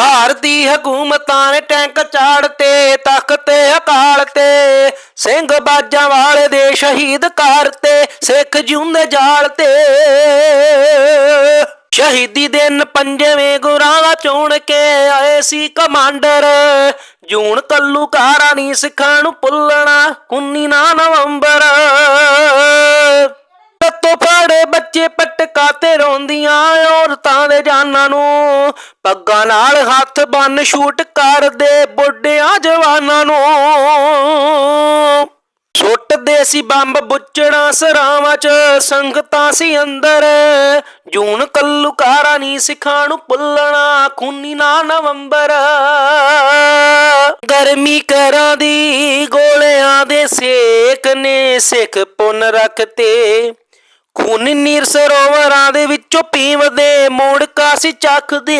ਭਾਰਤੀ ਹਕੂਮਤਾਂ ਨੇ ਟੈਂਕ ਚਾੜਤੇ, ਤਖਤ ਅਕਾਲ ਤੇ ਸਿੰਘ ਬਾਜਾਂ ਵਾਲੇ ਦੇ ਸ਼ਹੀਦ ਕਰਤੇ, ਸਿੱਖ ਜਿਉਂਦੇ ਜਾਲ ਤੇ ਸ਼ਹੀਦੀ ਦਿਨ ਪੰਜਵੇਂ ਗੁਰਾਂ ਦਾ ਚੁਣ ਕੇ ਆਏ ਸੀ ਕਮਾਂਡਰ। ਜੂਨ ਕੱਲੂ ਕਾਰਾ ਨਹੀਂ ਸਿੱਖਾਂ ਨੂੰ ਭੁੱਲਣਾ 19 ਨਾ ਨਵੰਬਰ। ਤੋ ਬੱਚੇ ਪਟਕਾ ਤੇ ਰੋਂਦੀਆਂ ਔਰਤਾਂ ਦੇ ਜਾਨਾਂ ਨੂੰ। ਪੱਗਾਂ ਨਾਲ ਹੱਥ ਬੰਨ ਸ਼ੂਟ ਕਰਦੇ ਬੁੱਢਿਆਂ ਜਵਾਨਾਂ ਨੂੰ। ਸੁੱਟਦੇ ਸੀ ਬੰਬ ਬੁੱਚਣਾ ਸਰਾਵਾਂ ਚ, ਸੰਗਤਾਂ ਸੀ ਅੰਦਰ। ਜੂਨ ਕੱਲੂਕਾਰਾ ਨਹੀਂ ਸਿਖਾਂ ਨੂੰ ਭੁੱਲਣਾ, ਖੂਨੀ ਨਾ ਨਵੰਬਰ। ਗਰਮੀ ਕਰਾਂ ਦੀ ਗੋਲਿਆਂ ਦੇ ਸੇਕ ਨੇ ਸਿੱਖ ਪੁੰਨ ਰੱਖਤੇ। ਖੂਨ ਨੀਰ ਸਰੋਵਰਾਂ ਦੇ ਵਿੱਚੋਂ ਪੀਵਦੇ ਮੋੜ ਕਾਸੀ ਚੱਖਦੇ